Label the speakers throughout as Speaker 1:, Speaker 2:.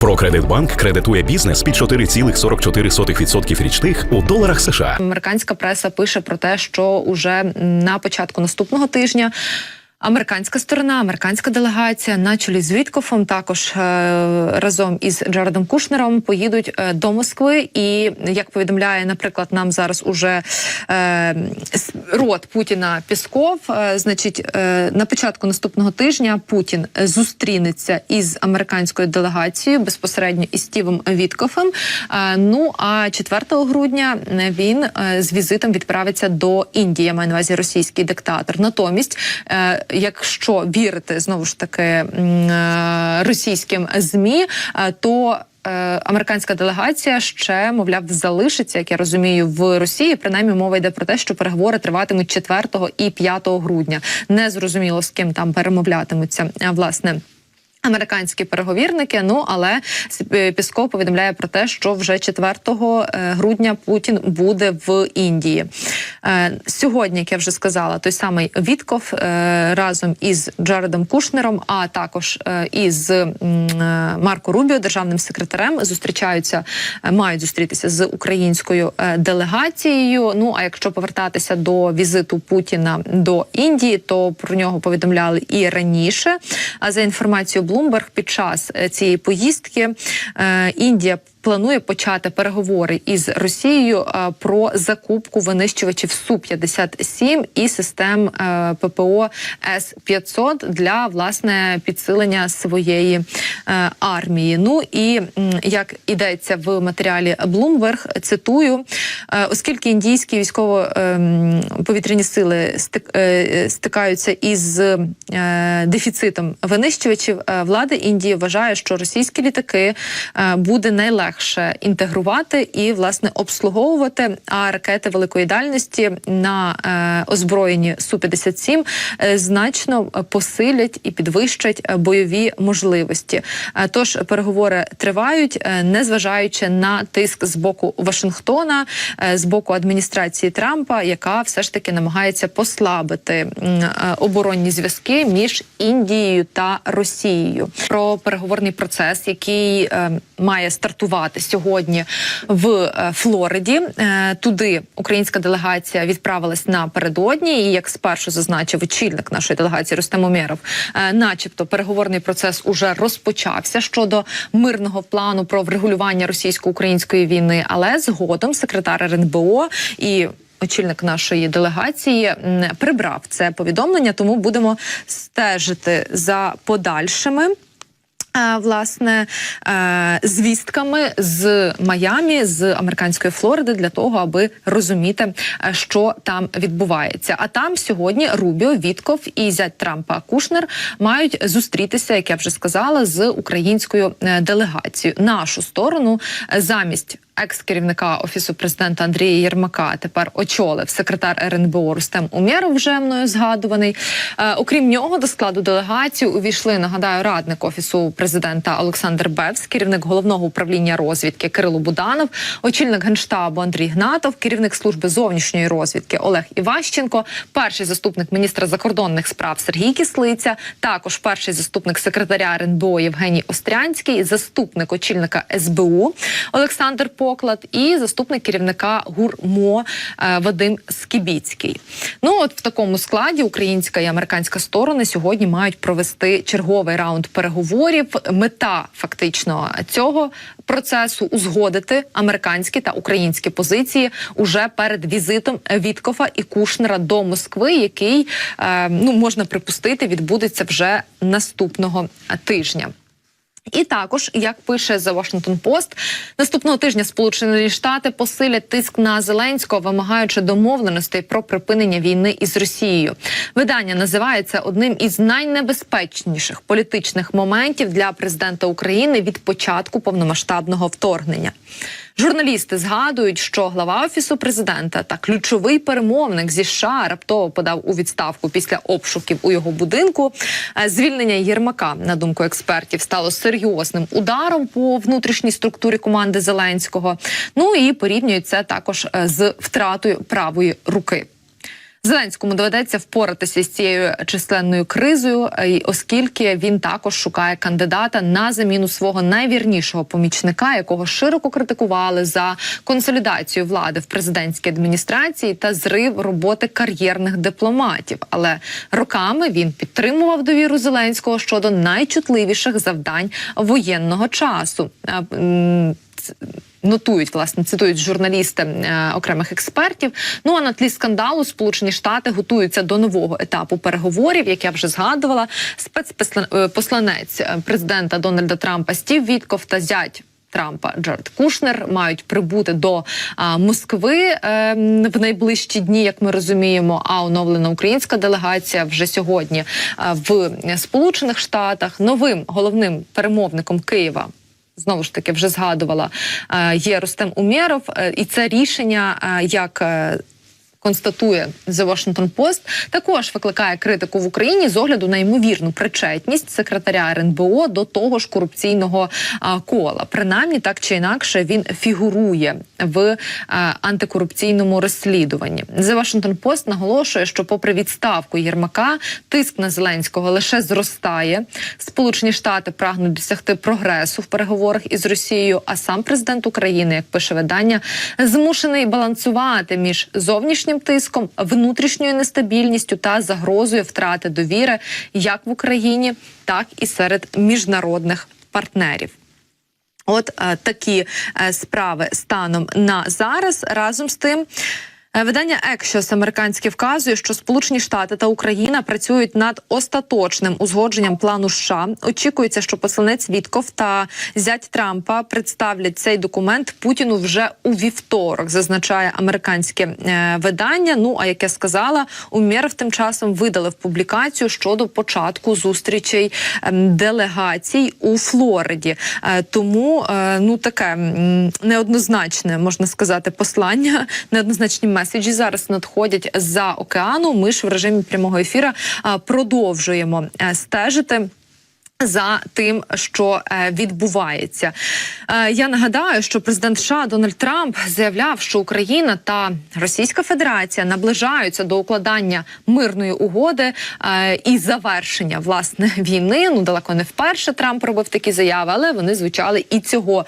Speaker 1: Прокредитбанк кредитує бізнес під 4,44% річних у доларах США.
Speaker 2: Американська преса пише про те, що уже на початку наступного тижня. Американська сторона, американська делегація на чолі з Віткофом також е, разом із Джаредом Кушнером поїдуть е, до Москви. І як повідомляє, наприклад, нам зараз уже е, рот Путіна Пісков, значить, на початку наступного тижня Путін зустрінеться із американською делегацією безпосередньо із Стівом Віткофом. Ну а 4 грудня він з візитом відправиться до Індії. Я маю на увазі російський диктатор. Натомість, якщо вірити знову ж таки е, російським змі, е, то е, Американська делегація ще мовляв залишиться, як я розумію, в Росії. Принаймні мова йде про те, що переговори триватимуть 4 і 5 грудня. Не зрозуміло з ким там перемовлятимуться власне. Американські переговірники, ну але е, Пісков повідомляє про те, що вже 4 е, грудня Путін буде в Індії. Е, Сьогодні, як я вже сказала, той самий Вітков разом із Джаредом Кушнером, а також із Марко Рубіо, державним секретарем, зустрічаються, мають зустрітися з українською делегацією. Ну а якщо повертатися до візиту Путіна до Індії, то про нього повідомляли і раніше. А за інформацією Bloomberg, під час е, цієї поїздки е, Індія. Планує почати переговори із Росією е, про закупку винищувачів су 57 і систем ППО С 500 для власне підсилення своєї армії. Ну і як ідеться в матеріалі Bloomberg, цитую, е, оскільки індійські військово-повітряні сили е, стикаються із е, дефіцитом винищувачів, е, влада Індії вважає, що російські літаки е, буде найлегше інтегрувати і власне обслуговувати. А ракети великої дальності на е, озброєнні су 57 е, значно посилять і підвищать е, бойові можливості. Е, Тож переговори тривають, е, незважаючи на тиск з боку Вашингтона, е, з боку адміністрації Трампа, яка все ж таки намагається послабити оборонні зв'язки між Індією та Росією. Про переговорний процес, який е, має стартувати сьогодні в е, Флориді. Е, туди українська делегація відправилась напередодні. І як спершу зазначив очільник нашої делегації Рустем Умєров, е, начебто переговорний процес уже розпочався щодо мирного плану про врегулювання російсько-української війни, але згодом секретар РНБО і Очільник нашої делегації прибрав це повідомлення, тому будемо стежити за подальшими. Власне, звістками з Майамі, з американської Флориди, для того, аби розуміти, що там відбувається. А там сьогодні Рубіо, Вітков і зять Трампа Кушнер мають зустрітися, як я вже сказала, з українською е, делегацією. Нашу сторону е, замість екс-керівника офісу президента Андрія Єрмака тепер очолив секретар РНБО Рустем Умєров, вже мною згадуваний. Е, окрім нього, до складу делегації увійшли, нагадаю, радник офісу президента Олександр Бевс, керівник головного управління розвідки Кирило Буданов, очільник генштабу Андрій Гнатов, керівник служби зовнішньої розвідки Олег Іващенко, перший заступник міністра закордонних справ Сергій Кислиця, також перший заступник секретаря РНБО Євгеній Острянський, заступник очільника СБУ Олександр Поклад і заступник керівника ГУРМО е, Вадим Скібіцький. Ну от в такому складі українська і американська сторони сьогодні мають провести черговий раунд переговорів. Мета фактично цього процесу узгодити американські та українські позиції уже перед візитом Віткофа і Кушнера до Москви, який е, ну можна припустити відбудеться вже наступного тижня. І також, як пише The Washington Post, наступного тижня Сполучені Штати посилять тиск на Зеленського, вимагаючи домовленостей про припинення війни із Росією. Видання називається одним із найнебезпечніших політичних моментів для президента України від початку повномасштабного вторгнення. Журналісти згадують, що глава офісу президента та ключовий перемовник зі США раптово подав у відставку після обшуків у його будинку. Е, Звільнення Єрмака, на думку експертів, стало серйозним ударом по внутрішній структурі команди Зеленського. Ну і порівнюють це також е, з втратою правої руки. Зеленському доведеться впоратися з цією численною кризою, е, оскільки він також шукає кандидата на заміну свого найвірнішого помічника, якого широко критикували за консолідацію влади в президентській адміністрації та зрив роботи кар'єрних дипломатів. Але роками він підтримував довіру Зеленського щодо найчутливіших завдань воєнного часу. Е, Нотують власне цитують журналісти е, окремих експертів. Ну а на тлі скандалу Сполучені Штати готуються до нового етапу переговорів, як я вже згадувала. Спецпосланець е, президента Дональда Трампа Стів Вітков та зять. Трампа Джаред Кушнер мають прибути до а, Москви е, в найближчі дні, як ми розуміємо. А оновлена українська делегація вже сьогодні а, в Сполучених Штатах новим головним перемовником Києва знову ж таки вже згадувала, е, є Рустем Умєров, е, і це рішення е, як. Констатує The Washington Post, також викликає критику в Україні з огляду на ймовірну причетність секретаря РНБО до того ж корупційного а, кола. Принаймні, так чи інакше, він фігурує в а, антикорупційному розслідуванні. The Washington Post наголошує, що, попри відставку Єрмака, тиск на Зеленського лише зростає. Сполучені Штати прагнуть досягти прогресу в переговорах із Росією. А сам президент України, як пише видання, змушений балансувати між зовнішнім тиском, внутрішньою нестабільністю та загрозою втрати довіри як в Україні, так і серед міжнародних партнерів. От е, такі е, справи станом на зараз. Разом з тим. Е, Видання Екшос американське вказує, що Сполучені Штати та Україна працюють над остаточним узгодженням плану США. Очікується, що посланець Вітков та зять Трампа представлять цей документ Путіну вже у вівторок. Зазначає американське е, видання. Ну а як я сказала, Умєров тим часом видалив публікацію щодо початку зустрічей ем, делегацій у Флориді. Е, тому ну таке неоднозначне можна сказати послання, неоднозначні меседжі зараз надходять за океану. Ми ж в режимі прямого ефіра продовжуємо е, стежити. За тим, що е, відбувається, е, я нагадаю, що президент США Дональд Трамп заявляв, що Україна та Російська Федерація наближаються до укладання мирної угоди е, і завершення власне війни. Ну далеко не вперше Трамп робив такі заяви, але вони звучали і цього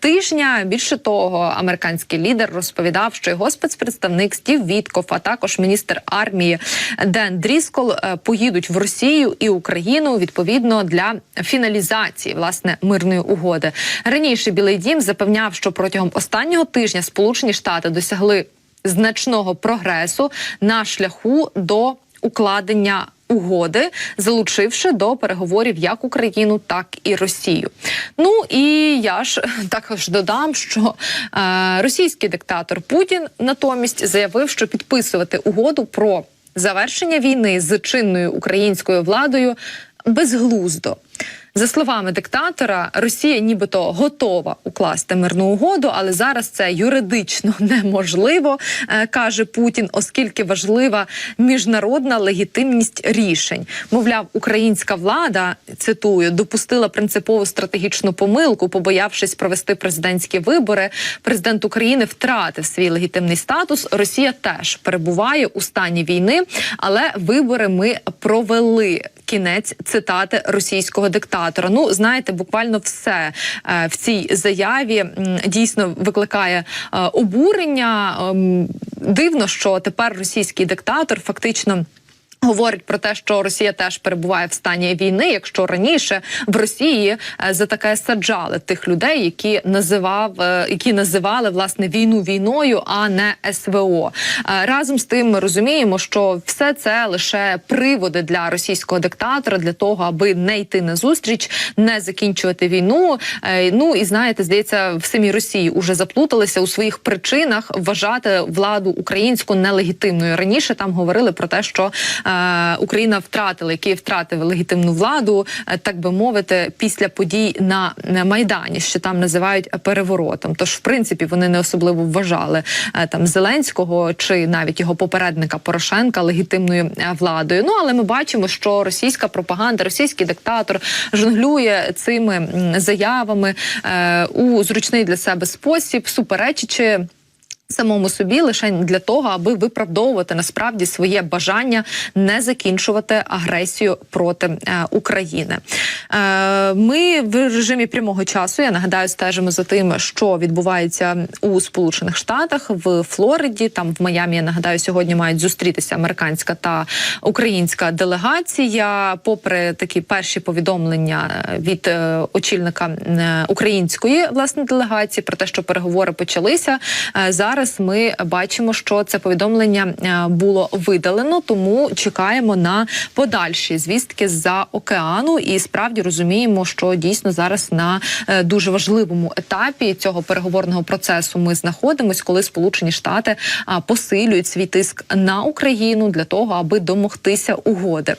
Speaker 2: тижня. Більше того, американський лідер розповідав, що його спецпредставник Стів Вітков, а також міністр армії Ден Дріскол поїдуть в Росію і Україну відповідно для фіналізації власне мирної угоди. Раніше Білий Дім запевняв, що протягом останнього тижня Сполучені Штати досягли значного прогресу на шляху до укладення. Угоди, залучивши до переговорів як Україну, так і Росію. Ну і я ж також додам, що е, російський диктатор Путін натомість заявив, що підписувати угоду про завершення війни з чинною українською владою безглуздо. За словами диктатора, Росія нібито готова укласти мирну угоду, але зараз це юридично неможливо, е, каже Путін, оскільки важлива міжнародна легітимність рішень. Мовляв, українська влада цитую допустила принципову стратегічну помилку, побоявшись провести президентські вибори. Президент України втратив свій легітимний статус. Росія теж перебуває у стані війни, але вибори ми провели. Кінець цитати російського диктатора. Ну знаєте, буквально все е, в цій заяві дійсно викликає е, обурення. Ем, Дивно, що тепер російський диктатор фактично. Говорить про те, що Росія теж перебуває в стані війни. Якщо раніше в Росії за таке саджали тих людей, які називав, е, які називали власне війну війною, а не СВО. Е, Разом з тим ми розуміємо, що все це лише приводи для російського диктатора для того, аби не йти на зустріч, не закінчувати війну. Е, Ну і знаєте, здається, в самій Росії уже заплуталися у своїх причинах вважати владу українську нелегітимною. Раніше там говорили про те, що Україна втратила, Київ втратив легітимну владу, е, так би мовити, після подій на, майдані, що там називають переворотом. Тож, в принципі, вони не особливо вважали е, там Зеленського чи навіть його попередника Порошенка легітимною е, владою. Ну але ми бачимо, що російська пропаганда, російський диктатор жонглює цими заявами е, у зручний для себе спосіб, суперечачи Самому собі лише для того, аби виправдовувати насправді своє бажання не закінчувати агресію проти е, України. Е, ми в режимі прямого часу. Я нагадаю, стежимо за тим, що відбувається у Сполучених Штатах в Флориді. Там в Майамі я нагадаю, сьогодні мають зустрітися американська та українська делегація. Попри такі перші повідомлення е, від е, очільника е, української власне делегації про те, що переговори почалися. Е, Зараз ми бачимо, що це повідомлення е, було видалено, тому чекаємо на подальші звістки з-за океану. І справді розуміємо, що дійсно зараз на е, дуже важливому етапі цього переговорного процесу ми знаходимось, коли Сполучені Штати посилюють свій тиск на Україну для того, аби домогтися угоди.